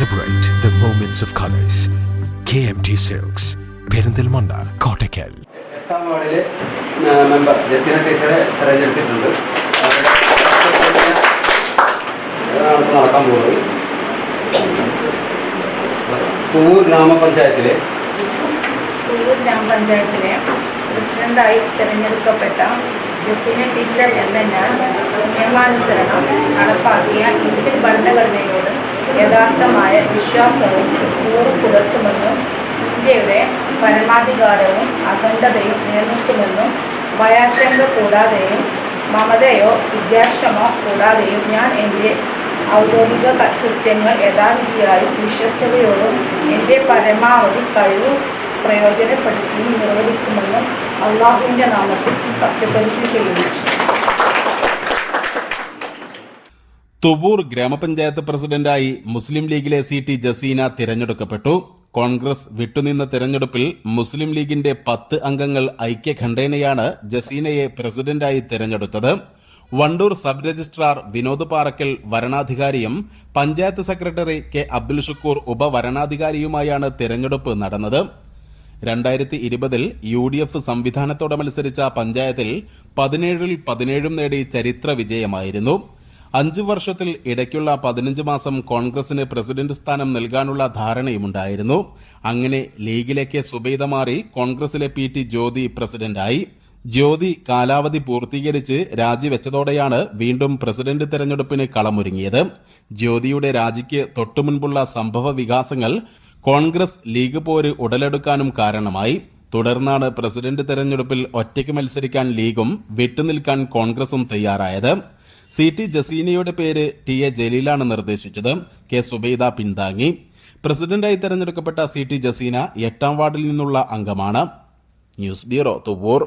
Celebrate the moments of colors. KMT Silks, Perinthalmanna Kottakkal എട്ടാം വാർഡിലെ member Jaseena ടീച്ചറെ തെരഞ്ഞെടുത്തിട്ടുണ്ട്. നടക്കാൻ പോകുന്നത് കൂവൂർ ഗ്രാമപഞ്ചായത്തിലെ കുള്ളൂർ ഗ്രാമപഞ്ചായത്തിലെ പ്രസിഡന്റായി തിരഞ്ഞെടുക്കപ്പെട്ട ജസീന ടീച്ചർ എന്ന ഞാൻ നിയമാനുസരണം നടപ്പാക്കിയ ഇന്ത്യൻ ഭരണഘടനയോട് യഥാർത്ഥമായ വിശ്വാസവും കൂറു പുലർത്തുമെന്നും ഇന്ത്യയുടെ പരമാധികാരവും അഖണ്ഡതയും നിലനിർത്തുമെന്നും ഭയാശങ്ക കൂടാതെയും മമതയോ വിദ്യാശ്രമോ കൂടാതെയും ഞാൻ എന്റെ ഔദ്യോഗിക കൃത്യങ്ങൾ യഥാവിധിയായും വിശ്വസ്തയോടും എന്റെ പരമാവധി കഴിവ് പ്രയോജനപ്പെടുത്തി നിർവഹിക്കുമെന്നും അള്ളാഹുവിന്റെ നാമത്തിൽ സത്യപ്രതിജ്ഞ ചെയ്യുന്നു. തുവൂർ ഗ്രാമപഞ്ചായത്ത് പ്രസിഡന്റായി മുസ്ലിം ലീഗിലെ സി ടി ജസീന തിരഞ്ഞെടുക്കപ്പെട്ടു. കോൺഗ്രസ് വിട്ടുനിന്ന തിരഞ്ഞെടുപ്പിൽ മുസ്ലിം ലീഗിന്റെ പത്ത് അംഗങ്ങൾ ഐക്യഖണ്ഡേനയാണ് ജസീനയെ പ്രസിഡന്റായി തിരഞ്ഞെടുത്തത്. വണ്ടൂർ സബ് രജിസ്ട്രാർ വിനോദ് പാറക്കൽ വരണാധികാരിയും പഞ്ചായത്ത് സെക്രട്ടറി കെ അബ്ദുൽ ഷുക്കൂർ ഉപവരണാധികാരിയുമായാണ് തിരഞ്ഞെടുപ്പ് നടന്നത്. രണ്ടായിരത്തി ഇരുപതിൽ യു ഡി എഫ് സംവിധാനത്തോടെ മത്സരിച്ച പഞ്ചായത്തിൽ പതിനേഴിൽ പതിനേഴും നേടി ചരിത്ര വിജയമായിരുന്നു. അഞ്ചു വർഷത്തിൽ ഇടയ്ക്കുള്ള പതിനഞ്ച് മാസം കോൺഗ്രസിന് പ്രസിഡന്റ് സ്ഥാനം നൽകാനുള്ള ധാരണയുമുണ്ടായിരുന്നു. അങ്ങനെ ലീഗിലേക്ക് സുബൈദ മാറി കോൺഗ്രസിലെ പി ടി ജ്യോതി പ്രസിഡന്റായി. ജ്യോതി കാലാവധി പൂർത്തീകരിച്ച് രാജിവെച്ചതോടെയാണ് വീണ്ടും പ്രസിഡന്റ് തെരഞ്ഞെടുപ്പിന് കളമൊരുങ്ങിയത്. ജ്യോതിയുടെ രാജിക്ക് തൊട്ടുമുൻപുള്ള സംഭവ വികാസങ്ങൾ കോൺഗ്രസ് ലീഗ് പോര് ഉടലെടുക്കാനും കാരണമായി. തുടർന്നാണ് പ്രസിഡന്റ് തെരഞ്ഞെടുപ്പിൽ ഒറ്റയ്ക്ക് മത്സരിക്കാൻ ലീഗും വിട്ടുനിൽക്കാൻ കോൺഗ്രസും തയ്യാറായത്. സി ടി ജസീനയുടെ പേര് ടി എ ജലീലാണ് നിർദ്ദേശിച്ചത്. കെ സുബൈദ പിന്താങ്ങി പ്രസിഡന്റായി തെരഞ്ഞെടുക്കപ്പെട്ട സി ടി ജസീന എട്ടാം വാർഡിൽ നിന്നുള്ള അംഗമാണ്. News bureau Thuvvur.